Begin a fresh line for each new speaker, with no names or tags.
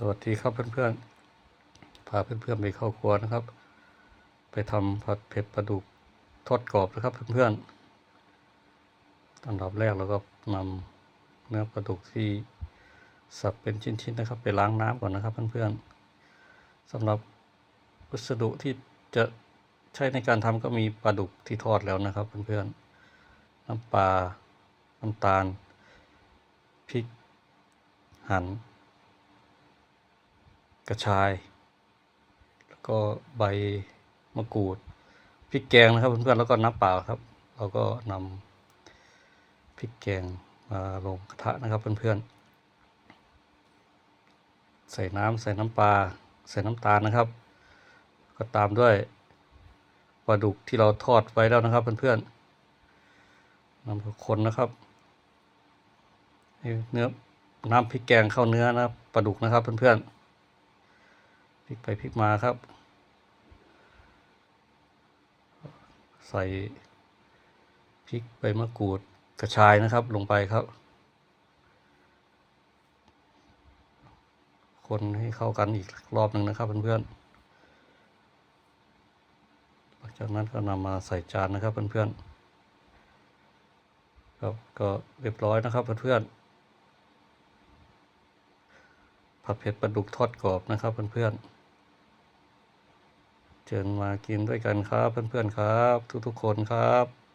สวัสดีครับเพื่อนๆ พาเพื่อนๆไปเข้าครัวนะครับ ไปทำผัดเผ็ดปลาดุกทอดกรอบนะครับเพื่อนๆอันดับแรกเราก็นำเนื้อปลาดุกที่สับเป็นชิ้นๆนะครับ ไปล้างน้ำก่อนนะครับเพื่อนๆสำหรับวัสดุที่จะใช้ในการทำก็มีปลาดุกที่ทอดแล้วนะครับเพื่อนๆ น้ำปลา น้ำตาล พริก หั่น กระชาย แล้วก็ใบมะกรูดพริกแกงนะครับเพื่อนๆแล้วก็น้ำเปล่าครับ เราก็นำพริกแกงมาลงกระทะนะครับเพื่อนๆใส่น้ำใส่น้ำปลาใส่น้ำตาลนะครับ ก็ตามด้วยปลาดุกที่เราทอดไว้แล้วนะครับเพื่อนๆนำมาคนนะครับเนื้อน้ำพริกแกงเข้าเนื้อนะปลาดุกนะครับเพื่อนๆ พลิกไปพลิกมาครับ ใส่พริกใบมะกรูดกระชายนะครับลงไปครับ คนให้เข้ากันอีกรอบหนึ่งนะครับเพื่อนๆหลังจากนั้นก็นำมาใส่จานนะครับเพื่อนๆครับก็เรียบร้อยนะครับเพื่อนๆผัดเผ็ดปลาดุกทอดกรอบนะครับเพื่อนๆ เชิญมากินด้วยกันครับเพื่อนๆครับ ทุกๆคนครับ